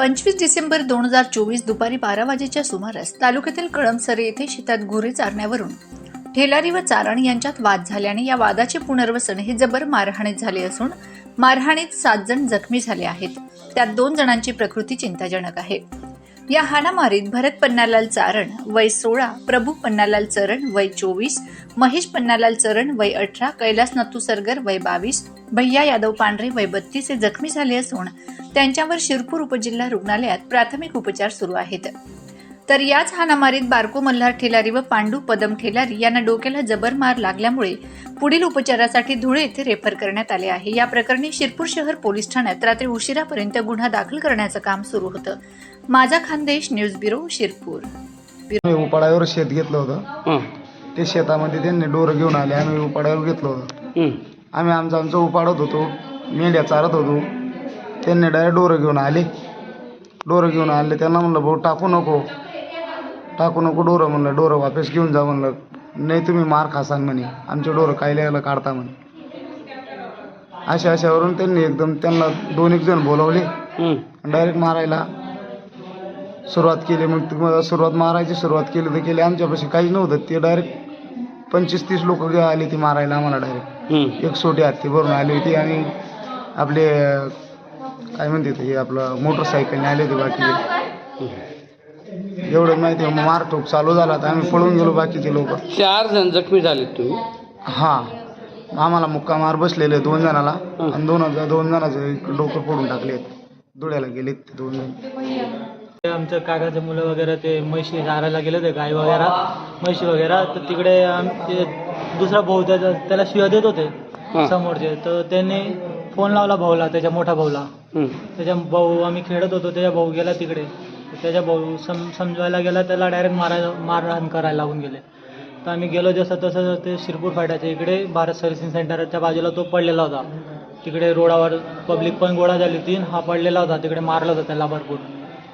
पंचवीस डिसेंबर दोन हजार चोवीस दुपारी बारा वाजेच्या सुमारास तालुक्यातील कळमसरे येथे शेतात गुरे चारण्यावरून ठेलारी व चारण यांच्यात वाद झाल्याने या वादाचे पुनर्वसन हे जबर मारहाणीत झाले असून मारहाणीत सात जण जखमी झाले आहेत. त्यात दोन जणांची प्रकृती चिंताजनक आहे. या हाणामारीत भरत पन्नालाल चारण वय सोळा प्रभू पन्नालाल चरण वय चोवीस महेश पन्नालाल चरण वय अठरा कैलास नतुसरगर वय बावीस भैया यादव पांढरे वय बत्तीस हे जखमी झाले असून त्यांच्यावर शिरपूर उपजिल्हा रुग्णालयात प्राथमिक उपचार सुरू आहेत. तर याच हाणामारीत बारको मल्हार ठेलारी व पांडू पदम ठेलारी यांना डोक्याला जबर मार लागल्यामुळे पुढील उपचारासाठी धुळे येथे रेफर करण्यात आले आहे. या प्रकरणी शिरपूर शहर पोलीस ठाण्यात रात्री उशिरापर्यंत गुन्हा दाखल करण्याचं काम सुरू होतं. माझा खानदेश न्यूज ब्युरो शिरपूर. मी उपाडावर शेत घेतलं होतं. हं, ते शेतामध्ये त्यांनी डोरं घेऊन आले आम्ही उपाड्यावर घेतलं होतं. हं, आम्ही आमचं आमचं उपाडत होतो मेंढ्या चारत होतो. त्यांनी डायरेक्ट डोरं घेऊन आले. डोरं घेऊन आले त्यांना म्हणलं भाऊ टाकू नको. टाकू नको डोरं म्हणलं. डोरं वापस घेऊन जा म्हणलं. नाही तुम्ही मार खासान म्हणे. आमचे डोरं कायल्याला काढता म्हणे. अशा अशावरून त्यांनी एकदम त्यांना दोन एक जण बोलवले. हं. डायरेक्ट मारायला सुरुवात केली मग ती मग सुरुवात मारायची सुरुवात केली तर केली. आमच्यापाशी काही नव्हतं. ते डायरेक्ट पंचवीस तीस लोक आली ती मारायला आम्हाला डायरेक्ट. एक सोटी हत्ती भरून आली होती आणि आपले काय म्हणते ते हे आपलं मोटरसायकलने आले होते बाकी. एवढं माहिती मग मार ठोक चालू झाला तर आम्ही पळून गेलो बाकीचे लोक. चार जण जखमी झालेत तुम्ही? हां. आम्हाला मुक्का मार बसलेले दोन जणाला आणि दोन दोन जणाचं डोकं फोडून टाकले धुळ्याला गेलेत ते दोन जण. ते आमचं काकाचे मुलं वगैरे ते म्हशी चारायला गेले होते गाय वगैरे. म्हशी वगैरे. तर तिकडे आमचे दुसरा भाऊ त्याचा त्याला शिव्या देत होते हां. समोरचे. तर त्यांनी फोन लावला भाऊला त्याच्या मोठा भाऊला. त्याच्या भाऊ आम्ही खेळत होतो त्याच्या भाऊ गेला तिकडे. त्याच्या भाऊ सम समजवायला गेला त्याला डायरेक्ट मारायला मारहाण करायला लागून गेले. तर आम्ही गेलो जसं तसं ते शिरपूर फाट्याच्या इकडे भारत सर्व्हिसिंग सेंटरच्या बाजूला तो पडलेला होता. तिकडे रोडावर पब्लिक पण गोळा झाली होती हा पडलेला होता तिकडे मारलं होतं त्याला भरपूर.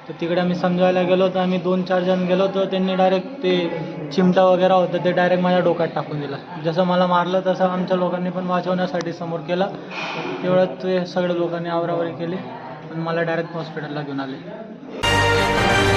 तर तिकडे आम्ही समजायला गेलो तर आम्ही दोन चार जण गेलो तर त्यांनी डायरेक्ट ते चिमटा वगैरे होतं ते डायरेक्ट माझ्या डोक्यात टाकून दिला. जसं मला मारलं तसं आमच्या लोकांनी पण वाचवण्यासाठी समोर केला. तेवढ्यात ते सगळ्या लोकांनी आवरावरी केली आणि मला डायरेक्ट हॉस्पिटलला घेऊन आले.